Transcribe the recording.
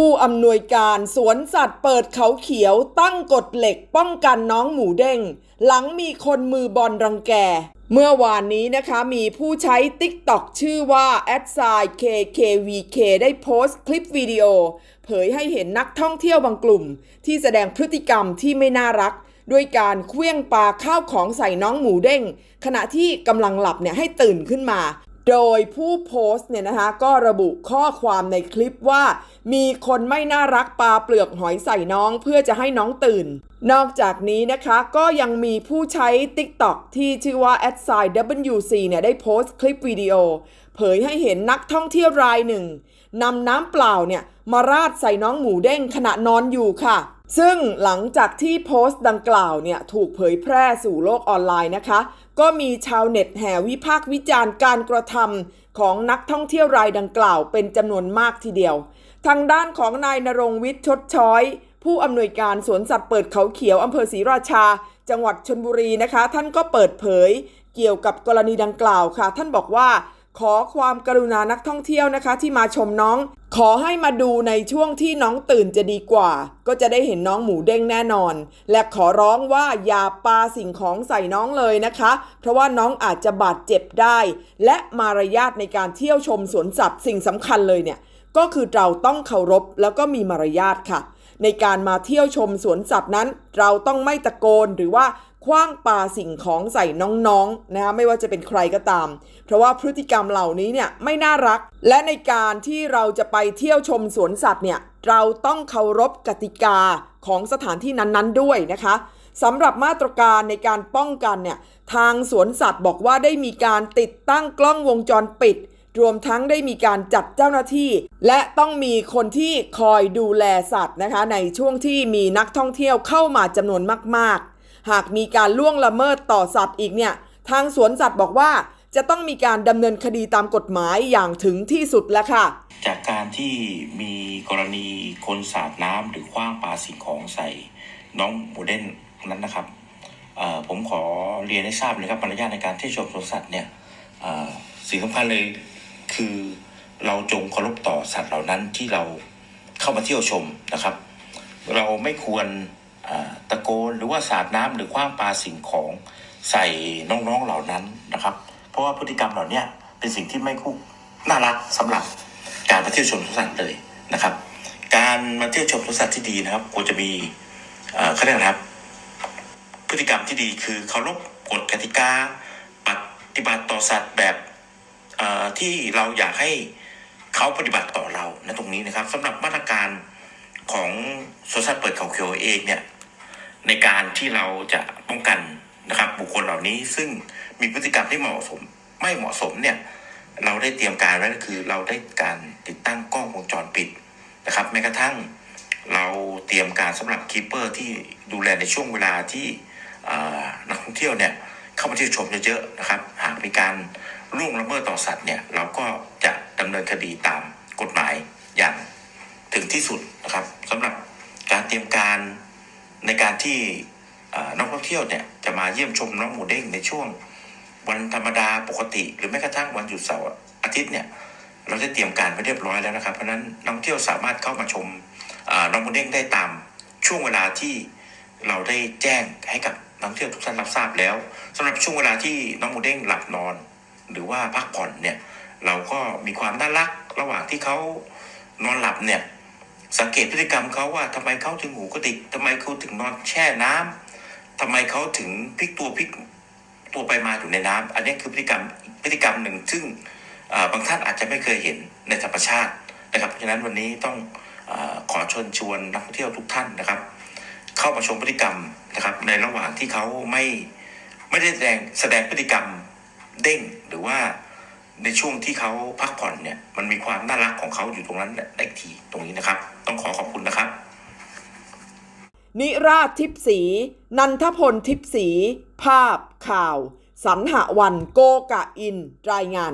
ู้อำนวยการสวนสัตว์เปิดเขาเขียวตั้งกฎเหล็กป้องกันน้องหมูเด้ง หลังมีคนมือบอลรังแก เมื่อวานนี้นะคะมีผู้ใช้ TikTok ชื่อว่า a d s i KKVK ได้โพสต์คลิปวิดีโอ เผยให้เห็นนักท่องเที่ยวบางกลุ่ม ที่แสดงพฤติกรรมที่ไม่น่ารัก ด้วยการเคลื่องปลาข้าวของใส่น้องหมูเด้ง ขณะที่กำลังหลับเนี่ยให้ตื่นขึ้นมา โดยผู้โพสต์เนี่ยนะคะก็ระบุข้อความในคลิปว่า มีคนไม่น่ารักปลาเปลือกหอยใส่น้องเพื่อจะให้น้องตื่น นอกจากนี้นะคะก็ยังมีผู้ใช้ TikTok ที่ชื่อว่า a d s i WC เนี่ยได้โพสต์คลิปวิดีโอ เผยให้เห็นนักท่องเที่ยวรายหนึ่งนำน้ำเปล่าเนี่ยมาราดใส่น้องหมูเด้งขณะนอนอยู่ค่ะ ซึ่งหลังจากที่โพสต์ดังกล่าวเนี่ยถูกเผยแพร่สู่โลกออนไลน์นะคะ ก็มีชาวเน็ตแห่วิพากษ์วิจารณ์การกระทำของนักท่องเที่ยวรายดังกล่าวเป็นจำนวนมากทีเดียว ทางด้านของนายนรงวิทย์ชดช้อย ผู้อำนวยการสวนสัตว์เปิดเขาเขียวอำเภอศรีราชา จังหวัดชนบุรีนะคะ ท่านก็เปิดเผยเกี่ยวกับกรณีดังกล่าวค่ะ ท่านบอกว่า ขอความกรุณานักท่องเที่ยวนะคะ ที่มาชมน้อง ขอให้มาดูในช่วงที่น้องตื่นจะดีกว่า ก็จะได้เห็นน้องหมูเด้งแน่นอน และขอร้องว่าอย่าปาสิ่งของใส่น้องเลยนะคะ เพราะว่าน้องอาจจะบาดเจ็บได้ และมารยาทในการเที่ยวชมสวนสัตว์สิ่งสำคัญเลยเนี่ยก็คือเราต้องเคารพแล้วก็มีมารยาทค่ะ ในการมาเที่ยวชมสวนสัตว์นั้น เราต้องไม่ตะโกนหรือว่า คว้างปาสิ่งของใส่น้องๆนะคะไม่ว่าจะเป็นใครก็ตาม เพราะว่าพฤติกรรมเหล่านี้เนี่ยไม่น่ารัก และในการที่เราจะไปเที่ยวชมสวนสัตว์เนี่ยเราต้องเคารพกติกาของสถานที่นั้นๆด้วยนะคะสำหรับมาตรการในการป้องกันเนี่ยทางสวนสัตว์บอกว่าได้มีการติดตั้งกล้องวงจรปิด รวมทั้งได้มีการจัดเจ้าหน้าที่ และต้องมีคนที่คอยดูแลสัตว์นะคะ ในช่วงที่มีนักท่องเที่ยวเข้ามาจำนวนมากๆ หากมีการล่วงละเมิดต่อสัตว์อีกเนี่ย ทางสวนสัตว์บอกว่าจะต้องมีการดำเนินคดีตามกฎหมายอย่างถึงที่สุดแล้วค่ะ จากการที่มีกรณีคนสาดน้ำหรือคว้างปาสิ่งของใส่น้องหมูเดนนั้นนะครับผมขอเรียนให้ทราบเลยครับมารยาทในการที่ชมสวนสัตว์เนี่ยสิ่งสำคัญเลยคือเราจงเคารพต่อสัตว์เหล่านั้นที่เราเข้ามาเที่ยวชมนะครับ เราไม่ควร ตะโกนหรือว่าสาดน้ำหรือคว้างปลาสิ่งของใส่น้องๆเหล่านั้นนะครับ เพราะว่าพฤติกรรมเหล่านี้เป็นสิ่งที่ไม่คู่น่ารักสำหรับการมาเที่ยวชมสวนสัตว์เลยนะครับ การมาเที่ยวชมสวนสัตว์ที่ดีนะครับควรจะมีเอ่อเขาเรียกอะครับ พฤติกรรมที่ดีคือเคารพกฎกติกาปฏิบัติต่อสัตว์แบบที่เราอยากให้เขาปฏิบัติต่อเรานะตรงนี้นะครับสำหรับมาตรการ ของสวนสัตว์เปิดเขาเขียวเองเนี่ยในการที่เราจะป้องกันนะครับ บุคคลเหล่านี้ซึ่งมีพฤติกรรมที่เหมาะสม ไม่เหมาะสมเนี่ยเราได้เตรียมการไว้ก็คือเราได้การติดตั้งกล้องวงจรปิดนะครับแม้กระทั่งเราเตรียมการสำหรับคีเปอร์ที่ดูแลในช่วงเวลาที่นักท่องเที่ยวเนี่ยเข้ามาที่ชมเยอะๆนะครับ หากมีการล่วงละเมิดต่อสัตว์เนี่ยเราก็จะดำเนินคดีตามกฎหมายอย่างถึงที่สุดนะครับ สำหรับการเตรียมการในการที่นักท่องเที่ยวเนี่ยจะมาเยี่ยมชมน้องหมูเด้งในช่วงวันธรรมดาปกติ หรือแม้กระทั่งวันหยุดเสาร์อาทิตย์เนี่ยเราได้เตรียมการไว้เรียบร้อยแล้วนะครับ เพราะนั้นนักท่องเที่ยวสามารถเข้ามาชมน้องโมเด้งได้ตามช่วงเวลาที่เราได้แจ้งให้กับนักท่องเที่ยวทุกท่านรับทราบแล้วสำหรับช่วงเวลาที่น้องโมเด้งหลับนอน หรือว่าพักผ่อนเนี่ยเราก็มีความน่ารักระหว่างที่เขานอนหลับเนี่ย สังเกตพฤติกรรมเขาว่าทำไมเขาถึงหูกระดิกทำไมเขาถึงนอนแช่น้ำทำไมเขาถึงพลิกตัวพลิกตัวไปมาอยู่ในน้ำอันนี้คือพฤติกรรมพฤติกรรมหนึ่งซึ่งบางท่านอาจจะไม่เคยเห็นในธรรมชาตินะครับเพราะฉะนั้นวันนี้ต้องออขอเชิญชวนนักท่องเที่ยวทุกท่านนะครับ เข้ามาชมพฤติกรรมนะครับ ในระหว่างที่เขาไม่ไม่ได้แสดงแสดงพฤติกรรมเด้งหรือว่า ในช่วงที่เขาพักผ่อนเนี่ยมันมีความน่ารักของเขาอยู่ตรงนั้นได้อีกทีตรงนี้นะครับ ต้องขอขอบคุณนะครับ นิราชทิพสี นันทพลทิพสี ภาพข่าว สันหวันโกกะอิน รายงาน